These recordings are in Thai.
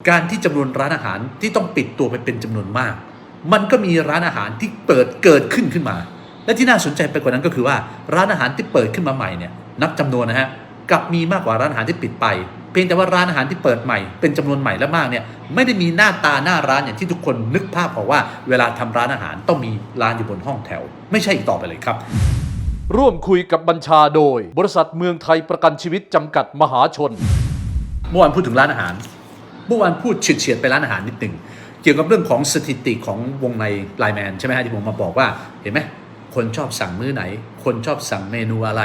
การที่จำนวนร้านอาหารที่ต้องปิดตัวไปเป็นจำนวนมาก มันก็มีร้านอาหารที่เปิดเกิดขึ้นขึ้นมา และที่น่าสนใจไปกว่านั้นก็คือว่าร้านอาหารที่เปิดขึ้นมาใหม่เนี่ยนับจำนวนนะฮะกลับมีมากกว่าร้านอาหารที่ปิดไป เพียงแต่ว่าร้านอาหารที่เปิดใหม่ เป็นจำนวนใหม่และมากเนี่ยไม่ได้มีหน้าตาหน้าร้านอย่างที่ทุกคนนึกภาพออกว่า เวลาทำร้านอาหารต้องมีร้านอยู่บนห้องแถว ไม่ใช่อีกต่อไปเลยครับ ร่วมคุยกับบัญชาโดย บริษัทเมืองไทยประกันชีวิตจำกัดมหาชนเมื่อวานพูดถึงร้านอาหาร เมื่อวานพูดเฉียดๆไปร้านอาหารนิดหนึ่งเกี่ยวกับเรื่องของสถิติของวงในไลแมนใช่ไหมฮะที่ผมมาบอกว่าเห็นไหมคนชอบสั่งมื้อไหน คนชอบสั่งเมนูอะไร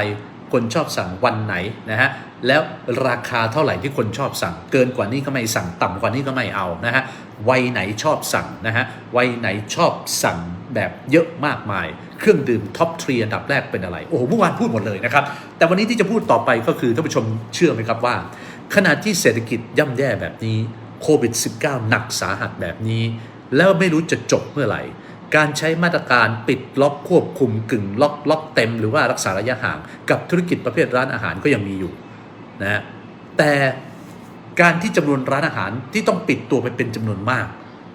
คนชอบสั่งวันไหนนะฮะแล้วราคาเท่าไหร่ที่คนชอบสั่ง เกินกว่านี้ก็ไม่สั่งต่ำกว่านี้ก็ไม่เอานะฮะวัยไหนชอบสั่งนะฮะวัยไหนชอบสั่งแบบเยอะมากมาย เครื่องดื่มท็อปทรีอันดับแรกเป็นอะไร โอ้โหเมื่อวานพูดหมดเลยนะครับ แต่วันนี้ที่จะพูดต่อไปก็คือท่านผู้ชมเชื่อไหมครับว่า ขณะที่เศรษฐกิจย่ำแย่แบบนี้โควิด -19 หนักสาหัสแบบนี้ แล้วไม่รู้จะจบเมื่อไหร่ การใช้มาตรการปิดล็อกควบคุมกึ่งล็อกล็อกเต็ม หรือว่ารักษาระยะห่างกับธุรกิจประเภทร้านอาหารก็ยังมีอยู่นะฮะแต่การที่จำนวนร้านอาหารที่ต้องปิดตัวไปเป็นจำนวนมาก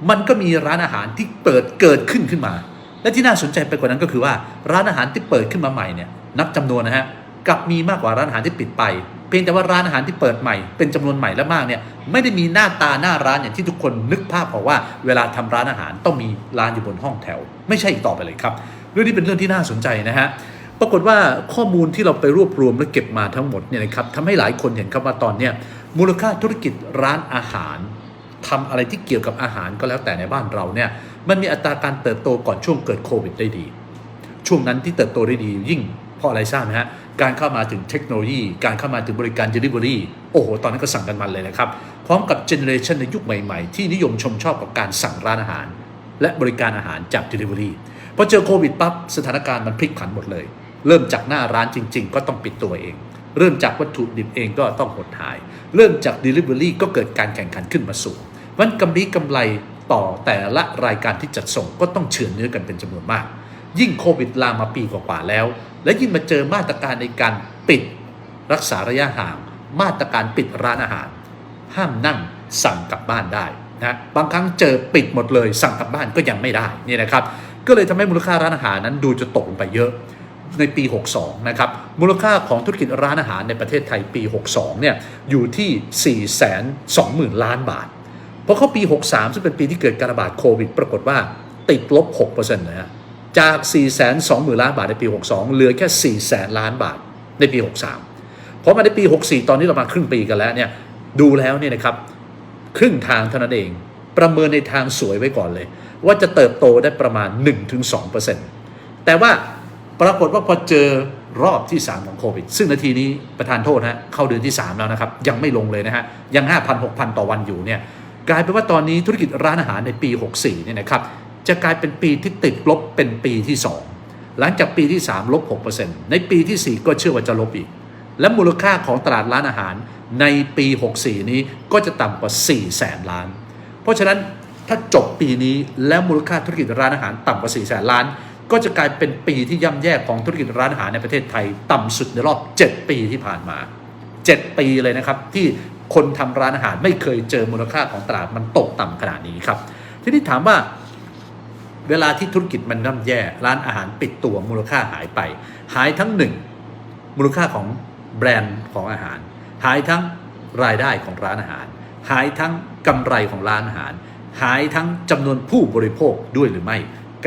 มันก็มีร้านอาหารที่เปิดเกิดขึ้นขึ้นมา และที่น่าสนใจไปกว่านั้นก็คือว่าร้านอาหารที่เปิดขึ้นมาใหม่เนี่ยนับจำนวนนะฮะกับมีมากกว่าร้านอาหารที่ปิดไป เพียงแต่ว่าร้านอาหารที่เปิดใหม่เป็นจำนวนใหม่และมากเนี่ยไม่ได้มีหน้าตาหน้าร้านอย่างที่ทุกคนนึกภาพออกว่าเวลาทำร้านอาหารต้องมีร้านอยู่บนห้องแถว ไม่ใช่อีกต่อไปเลยครับเรื่องนี้เป็นเรื่องที่น่าสนใจนะฮะปรากฏว่าข้อมูลที่เราไปรวบรวมและเก็บมาทั้งหมดเนี่ยนะครับทำให้หลายคนเห็นครับว่าตอนเนี้ยมูลค่าธุรกิจร้านอาหารทำอะไรที่เกี่ยวกับอาหารก็แล้วแต่ในบ้านเราเนี่ยมันมีอัตราการเติบโตก่อนช่วงเกิดโควิดได้ดี ช่วงนั้นที่เติบโตได้ดียิ่ง เพราะอะไรทราบไหมฮะ การเข้ามาถึงเทคโนโลยี การเข้ามาถึงบริการ Delivery โอ้โห ตอนนั้นก็สั่งกันมันเลยนะครับ พร้อมกับเจเนอเรชันในยุคใหม่ๆ ที่นิยมชมชอบกับการสั่งร้านอาหาร และบริการอาหารจาก Delivery พอเจอโควิดปั๊บสถานการณ์มันพลิกผันหมดเลย เริ่มจากหน้าร้านจริง ๆ ก็ต้องปิดตัวเอง เริ่มจากวัตถุดิบเองก็ต้องหดหาย เริ่มจาก Delivery ก็เกิดการแข่งขันขึ้นมาสูงวันกำไรกำไรต่อแต่ละรายการที่จัดส่งก็ต้องเฉือนเนื้อกันเป็นจำนวนมาก ยิ่งโควิดลามมาปีกว่าๆแล้ว และยิ่งมาเจอมาตรการในการปิดรักษาระยะห่าง มาตรการปิดร้านอาหาร ห้ามนั่งสั่งกลับบ้านได้นะบางครั้งเจอปิดหมดเลย สั่งกลับบ้านก็ยังไม่ได้นี่นะครับ ก็เลยทำให้มูลค่าร้านอาหารนั้นดูจะตกลงไปเยอะในปี 62 นะครับ มูลค่าของธุรกิจร้านอาหารในประเทศไทยปี 62 เนี่ย อยู่ที่ 420,000 ล้านบาทพอเข้าปี 63 ซึ่งเป็นปีที่เกิดการระบาดโควิด ปรากฏว่าติดลบ 6%นะฮะ จาก 420,000 ล้านบาทในปี 62 เหลือแค่ 4 0 0 0 0 ล้านบาทในปี 63 เพราะมาในปี 64 ตอนนี้เรามาครึ่งปีกันแล้วเนี่ยดูแล้วเนี่ยนะครับครึ่งทางเท่านั้นเอง ประเมินในทางสวยไว้ก่อนเลย ว่าจะเติบโตได้ประมาณ 1-2%แต่ว่าปรากฏว่าพอเจอรอบที่ 3 ของโควิด ซึ่งนาทีนี้ประธานโทษนะเข้าเดือนที่ 3 แล้วนะครับ ยังไม่ลงเลยนะฮะ ยัง 5,000 6,000 ต่อวันอยู่เนี่ยกลายเป็นว่าตอนนี้ธุรกิจร้านอาหารในปี 64 เนี่ยนะครับ จะกลายเป็นปีที่ติดลบเป็นปีที่ 2 หลังจากปีที่ 3 ลบ 6%ในปีที่ 4 ก็เชื่อว่าจะลบอีก และมูลค่าของตลาดร้านอาหารในปี 64 นี้ก็จะต่ำกว่า4แสนล้าน เพราะฉะนั้นถ้าจบปีนี้แล้วมูลค่าธุรกิจร้านอาหารต่ำกว่า4แสนล้าน ก็จะกลายเป็นปีที่ย่ำแย่ของธุรกิจร้านอาหารในประเทศไทย ต่ำสุดในรอบ 7 ปีที่ผ่านมา 7 ปีเลยนะครับที่คนทำร้านอาหารไม่เคยเจอมูลค่าของตลาดมันตกต่ำขนาดนี้ครับ ทีนี้ถามว่า เวลาที่ธุรกิจมันย่ำแย่ ร้านอาหารปิดตัวมูลค่าหายไป หายทั้งหนึ่งมูลค่าของแบรนด์ของอาหาร หายทั้งรายได้ของร้านอาหาร หายทั้งกำไรของร้านอาหาร หายทั้งจำนวนผู้บริโภคด้วยหรือไม่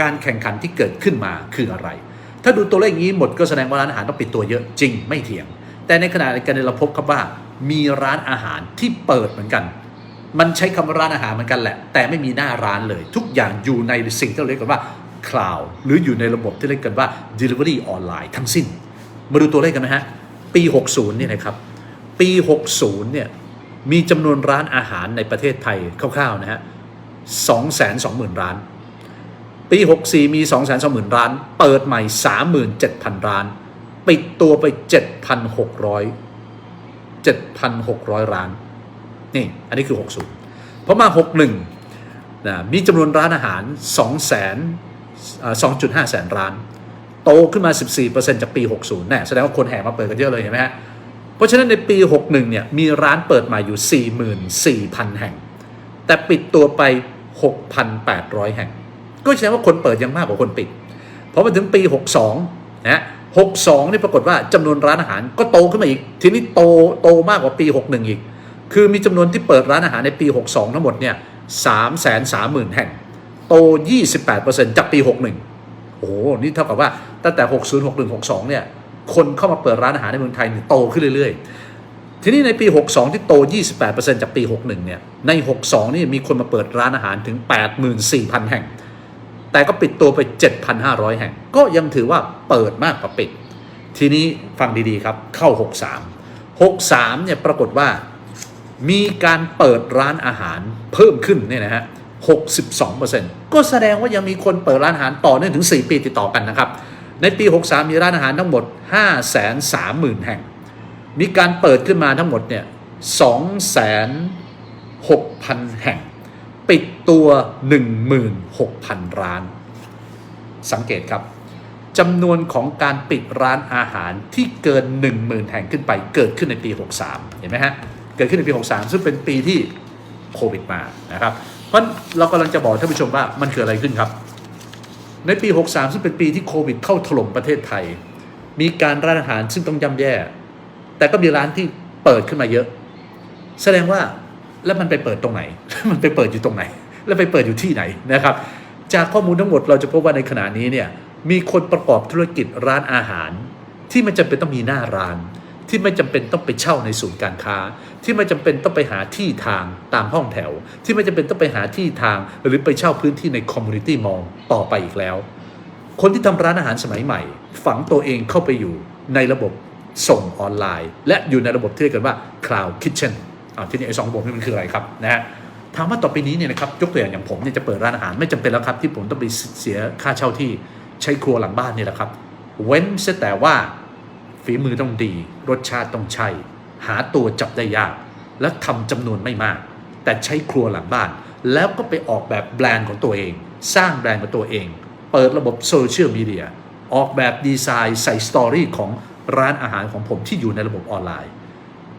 การแข่งขันที่เกิดขึ้นมาคืออะไร ถ้าดูตัวเลขนี้หมดก็แสดงว่าร้านอาหารต้องปิดตัวเยอะจริงไม่เถียง แต่ในขณะเดียวกันเราพบครับว่ามีร้านอาหารที่เปิดเหมือนกัน มันใช้คำว่าร้านอาหารเหมือนกันแหละ แต่ไม่มีหน้าร้านเลย ทุกอย่างอยู่ในสิ่งที่เราเรียกกันว่า cloud หรืออยู่ในระบบที่เรียกกันว่า delivery ออนไลน์ทั้งสิ้น มาดูตัวเลขกันนะฮะ ปี 60 เนี่ยนะครับ ปี 60 เนี่ย มีจำนวนร้านอาหารในประเทศไทยคร่าวๆนะฮะ 220,000 ร้าน ปี 64 มี 220,000 ร้าน เปิดใหม่ 37,000 ร้าน ปิดตัวไป 7,600 7,600 ร้าน นี่อันนี้คือ 60พอมา 61นะมีจำนวนร้านอาหาร2แสน2.5 แสนร้าน โตขึ้นมา 14%จากปี 60แน่แสดงว่าคนแห่มาเปิดกันเยอะเลยเห็นไหมฮะเพราะฉะนั้นในปี 61เนี่ยมีร้านเปิดใหม่อยู่ 44,000 แห่ง แต่ปิดตัวไป 6,800 แห่ง ก็แสดงว่าคนเปิดยังมากกว่าคนปิดพอมาถึงปี 62นะ62นี่ปรากฏว่าจำนวนร้านอาหารก็โตขึ้นมาอีก ทีนี้โตโตมากกว่าปี 61 อีก คือมีจำนวนที่เปิดร้านอาหารในปี 62 ทั้งหมดเนี่ย330,000 แห่ง โต 28%จากปี 61 โอ้โห นี่เท่ากับว่าตั้งแต่ 60 61 62 เนี่ย คนเข้ามาเปิดร้านอาหารในเมืองไทยเนี่ยโตขึ้นเรื่อยๆ ทีนี้ในปี 62 ที่โต 28%จากปี 61 เนี่ย ใน 62 นี่มีคนมาเปิดร้านอาหารถึง 84,000 แห่ง แต่ก็ปิดตัวไป 7,500 แห่ง ก็ยังถือว่าเปิดมากกว่าปิด ทีนี้ฟังดีๆครับ เข้า 63 63 เนี่ยปรากฏว่า มีการเปิดร้านอาหารเพิ่มขึ้นเนี่ยนะฮะ 62%ก็แสดงว่ายังมีคนเปิดร้านอาหารต่อเนื่องถึง 4 ปีติดต่อกันนะครับ ในปี 63 มีร้านอาหารทั้งหมด 530,000 แห่ง มีการเปิดขึ้นมาทั้งหมดเนี่ย2,600,000แห่ง ปิดตัว 16,000 ร้าน สังเกตครับจำนวนของการปิดร้านอาหารที่เกิน 10,000 แห่งขึ้นไปเกิดขึ้นในปี 63 เห็นไหมฮะ เกิดขึ้นในปี 63 ซึ่งเป็นปีที่โควิดมานะครับ เพราะเรากำลังจะบอกท่านผู้ชมว่ามันเกิดอะไรขึ้นครับ ในปี 63 ซึ่งเป็นปีที่โควิดเข้าถล่มประเทศไทย มีการร้านอาหารซึ่งต้องย่ำแย่ แต่ก็มีร้านที่เปิดขึ้นมาเยอะ แสดงว่าแล้วมันไปเปิดตรงไหน มันไปเปิดอยู่ตรงไหน แล้วไปเปิดอยู่ที่ไหนนะครับ จากข้อมูลทั้งหมดเราจะพบว่าในขณะนี้เนี่ยมีคนประกอบธุรกิจร้านอาหาร ที่ไม่จำเป็นต้องมีหน้าร้าน ที่ไม่จำเป็นต้องไปเช่าในศูนย์การค้า ที่ไม่จำเป็นต้องไปหาที่ทางตามห้องแถว ที่ไม่จำเป็นต้องไปหาที่ทาง หรือไปเช่าพื้นที่ในคอมมูนิตี้มอลต่อไปอีกแล้ว คนที่ทำร้านอาหารสมัยใหม่ ฝังตัวเองเข้าไปอยู่ในระบบส่งออนไลน์ และอยู่ในระบบที่เรียกกันว่า Cloud Kitchen อ่าที่นี่ไอ้สองระบบนี้มันคืออะไรครับนะฮะถามว่าต่อไปนี้เนี่ยนะครับยกตัวอย่างอย่างผมเนี่ยจะเปิดร้านอาหารไม่จำเป็นแล้วครับที่ผมต้องไปเสียค่าเช่าที่ใช้ครัวหลังบ้านนี่แหละครับ เว้นเสียแต่ว่า ฝีมือต้องดี รสชาติต้องใช่ หาตัวจับได้ยาก และทำจำนวนไม่มาก แต่ใช้ครัวหลังบ้าน แล้วก็ไปออกแบบแบรนด์ของตัวเอง สร้างแบรนด์ของตัวเอง เปิดระบบโซเชียลมีเดียออกแบบดีไซน์ใส่สตอรี่ของร้านอาหารของผมที่อยู่ในระบบออนไลน์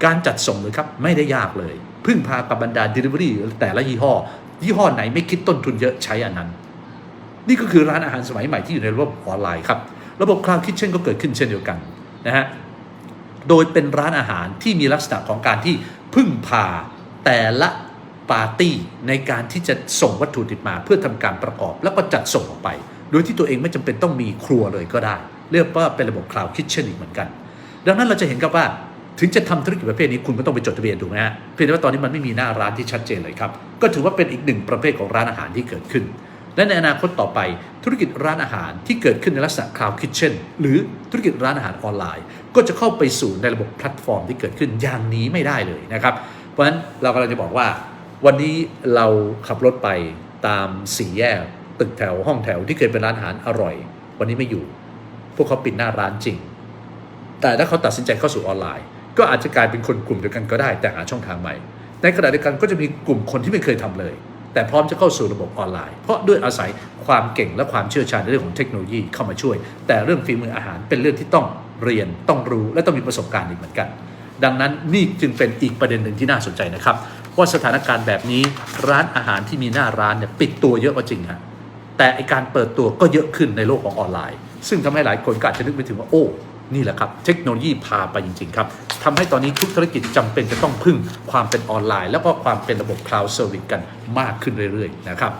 การจัดส่งเลยครับไม่ได้ยากเลย พึ่งพากับบรรดา Delivery แต่ละยี่ห้อ ยี่ห้อไหนไม่คิดต้นทุนเยอะใช้อันนั้น นี่ก็คือร้านอาหารสมัยใหม่ที่อยู่ในระบบออนไลน์ครับ ระบบ Cloud Kitchen ก็เกิดขึ้นเช่นเดียวกัน นะฮะ โดยเป็นร้านอาหารที่มีลักษณะของการที่พึ่งพาแต่ละปาร์ตี้ในการที่จะส่งวัตถุดิบมาเพื่อทำการประกอบแล้วก็จัดส่งออกไป โดยที่ตัวเองไม่จำเป็นต้องมีครัวเลยก็ได้ เรียกว่าเป็นระบบ Cloud Kitchen อีกเหมือนกัน ดังนั้นเราจะเห็นครับว่าถึงจะทำธุรกิจประเภทนี้คุณก็ต้องไปจดทะเบียนถูกไหมฮะเพียงแต่ว่าตอนนี้มันไม่มีหน้าร้านที่ชัดเจนเลยครับ ก็ถือว่าเป็นอีกหนึ่งประเภทของร้านอาหารที่เกิดขึ้น และในอนาคตต่อไปธุรกิจร้านอาหารที่เกิดขึ้นในลักษณะ cloud kitchen หรือธุรกิจร้านอาหารออนไลน์ ก็จะเข้าไปสู่ในระบบแพลตฟอร์มที่เกิดขึ้นอย่างนี้ไม่ได้เลยนะครับ เพราะฉะนั้นเรากำลังจะบอกว่า วันนี้เราขับรถไปตามสี่แยกตึกแถวห้องแถวที่เคยเป็นร้านอาหารอร่อย วันนี้ไม่อยู่ พวกเขาปิดหน้าร้านจริง แต่ถ้าเขาตัดสินใจเข้าสู่ออนไลน์ ก็อาจจะกลายเป็นคนกลุ่มเดียวกันก็ได้แต่หาช่องทางใหม่ ในขณะเดียวกันก็จะมีกลุ่มคนที่ไม่เคยทำเลย แต่พร้อมจะเข้าสู่ระบบออนไลน์ เพราะด้วยอาศัยความเก่งและความเชี่ยวชาญในเรื่องของเทคโนโลยีเข้ามาช่วย แต่เรื่องฝีมืออาหารเป็นเรื่องที่ต้องเรียนต้องรู้และต้องมีประสบการณ์อีกเหมือนกัน ดังนั้นนี่จึงเป็นอีกประเด็นหนึ่งที่น่าสนใจนะครับว่าสถานการณ์แบบนี้ร้านอาหารที่มีหน้าร้านเนี่ยปิดตัวเยอะก็จริงฮะแต่ไอการเปิดตัวก็เยอะขึ้นในโลกของออนไลน์ ซึ่งทำให้หลายคนก็อาจจะนึกไปถึงว่าโอ้ นี่แหละครับ เทคโนโลยีพาไปจริง ๆ ครับทำให้ตอนนี้ทุกธุรกิจจำเป็นจะต้องพึ่งความเป็นออนไลน์ แล้วก็ความเป็นระบบ cloud service กันมากขึ้นเรื่อย ๆ นะครับ